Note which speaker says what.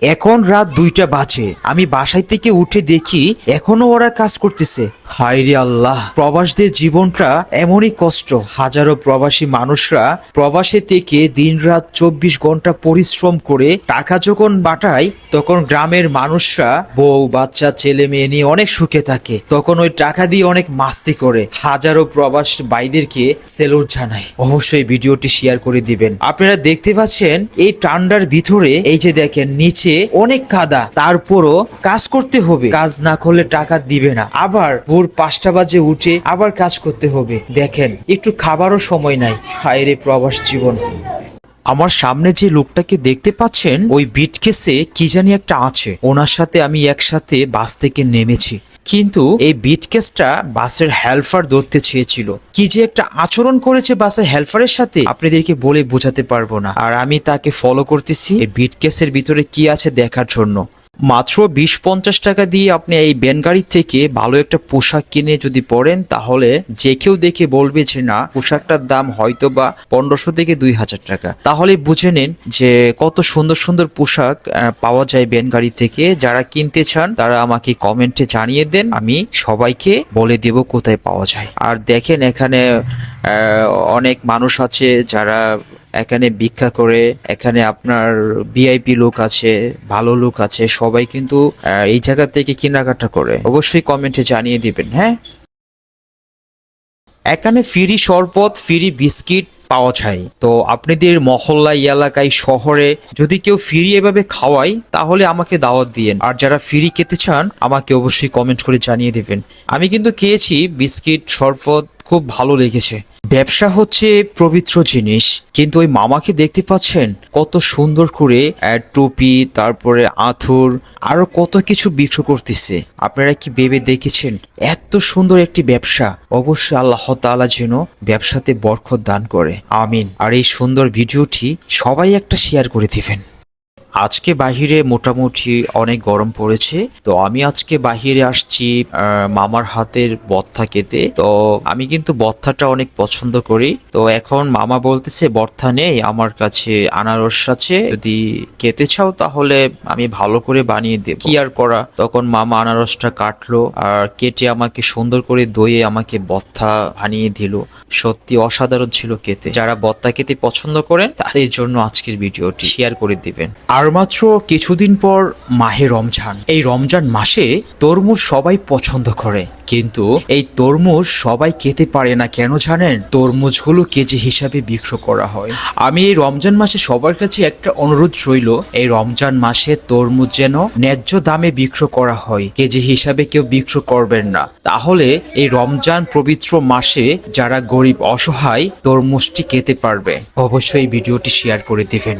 Speaker 1: এখন রাত দুইটা বাজে। আমি বাসায় থেকে উঠে দেখি এখনও ওরা কাজ করতেছে। হায় আল্লাহ, প্রবাসদের জীবনটা এমনই কষ্ট। হাজারো প্রবাসী মানুষরা প্রবাসে থেকে দিন রাত চব্বিশ ঘণ্টা পরিশ্রম করে টাকা যখন বাটায় তখন গ্রামের মানুষরা বউ, বাচ্চা, ছেলে, মেয়ে নিয়ে অনেক সুখে থাকে। তখন ওই টাকা দিয়ে অনেক মাস্তি করে। হাজারো প্রবাস বাইদেরকে সেলুট জানায়। অবশ্যই ভিডিওটি শেয়ার করে দিবেন। আপনারা দেখতে পাচ্ছেন এই ঠান্ডার ভিতরে, এই যে দেখেন, নিচে অনেক কাদা, তারপরও কাজ করতে হবে। কাজ না করলে টাকা দিবে না। আবার ভোর পাঁচটা বাজে উঠে আবার কাজ করতে হবে। দেখেন, একটু খাবারও সময় নাই। খায়রে প্রবাস জীবন। আমার সামনে যে লোকটাকে দেখতে পাচ্ছেন, ওই বিটকেসে কি জানি একটা আছে। ওনার সাথে আমি একসাথে বাস থেকে নেমেছি। কিন্তু এই বিটকেসটা বাসের হেলফার ধরতে চেয়েছিল। কি যে একটা আচরণ করেছে বাসের হেলফারের সাথে, আপনাদেরকে বলে বোঝাতে পারব না। আর আমি তাকে ফলো করতেছি, এই বিটকেসের ভিতরে কি আছে দেখার জন্য। মাত্র বিশ পঞ্চাশ টাকা দিয়ে আপনি এই ব্যানগাড়ি থেকে ভালো একটা পোশাক কিনে যদি পরেন, তাহলে যে কেউ দেখে বলবে যে না, পোশাকটার দাম হয়তো বা পনেরোশো থেকে দুই হাজার টাকা। তাহলে বুঝে নিন যে কত সুন্দর সুন্দর পোশাক পাওয়া যায় ব্যানগাড়ি থেকে। যারা কিনতে চান, তারা আমাকে কমেন্টে জানিয়ে দেন, আমি সবাইকে বলে দেব কোথায় পাওয়া যায়। আর দেখেন এখানে অনেক মানুষ আছে যারা এখানে ভিক্ষা করে, এখানে আপনার ভিআইপি লোক আছে, ভালো লোক আছে, সবাই কিন্তু এই জায়গা থেকে কেনাকাটা করে। অবশ্যই কমেন্টে জানিয়ে দিবেন হ্যাঁ? এখানে ফ্রি শরবত ফ্রি বিস্কিট পাওয়া যায়। তো আপনাদের মহল্লা, এলাকায়, শহরে যদি কেউ ফ্রি এভাবে খাওয়ায়, তাহলে আমাকে দাওয়াত দিয়েন। আর যারা ফ্রি খেতে চান, আমাকে অবশ্যই কমেন্ট করে জানিয়ে দিবেন। আমি কিন্তু খেয়েছি বিস্কিট, শরবত খুব ভালো লেগেছে। ব্যবসা হচ্ছে পবিত্র জিনিস, কিন্তু ওই মামাকে দেখতে পাচ্ছেন? কত সুন্দর করে টুপি, তারপরে আথুর, আরও কত কিছু বিক্রি করতেছে। আপনারা কি ভেবে দেখেছেন? এত সুন্দর একটি ব্যবসা। অবশ্যই আল্লাহ তাআলা যেন ব্যবসাতে বরকত দান করে। আমিন। আর এই সুন্দর ভিডিওটি সবাই একটা শেয়ার করে দিবেন। আজকে বাহিরে মোটামুটি অনেক গরম পড়েছে। তো আমি আজকে বাহিরে আসছি মামার হাতের বর্থা খেতে তো আমি কিন্তু বর্থাটা অনেক পছন্দ করি। তো এখন মামা বলতেছে বর্থা নেই, আমার কাছে আনারস আছে। যদি খেতে চাও তাহলে আমি ভালো করে বানিয়ে দেব। কি আর করা? তখন মামা আনারসটা কাটলো আর কেটে আমাকে সুন্দর করে দইয়ে আমাকে বর্থা বানিয়ে দিল। সত্যি অসাধারণ ছিল খেতে। যারা বত্তা খেতে পছন্দ করেন, তাদের জন্য আজকের ভিডিওটি শেয়ার করে দিবেন। আর মাত্র কিছুদিন পর মাহে রমজান। এই রমজান মাসে তরমুজ সবাই পছন্দ করে, কিন্তু এই তরমুজ সবাই খেতে পারে না। কেন জানেন? তরমুজগুলো কেজি হিসাবে বিক্রি করা হয়। আমি এই রমজান মাসে সবার কাছে একটা অনুরোধ রইল, এই রমজান মাসে তরমুজ যেন ন্যায্য দামে বিক্রি করা হয়, কেজি হিসাবে কেউ বিক্রি করবেন না। তাহলে এই রমজান পবিত্র মাসে যারা গরিব অসহায় তরমুজটি খেতে পারবে। অবশ্যই ভিডিওটি শেয়ার করে দিবেন।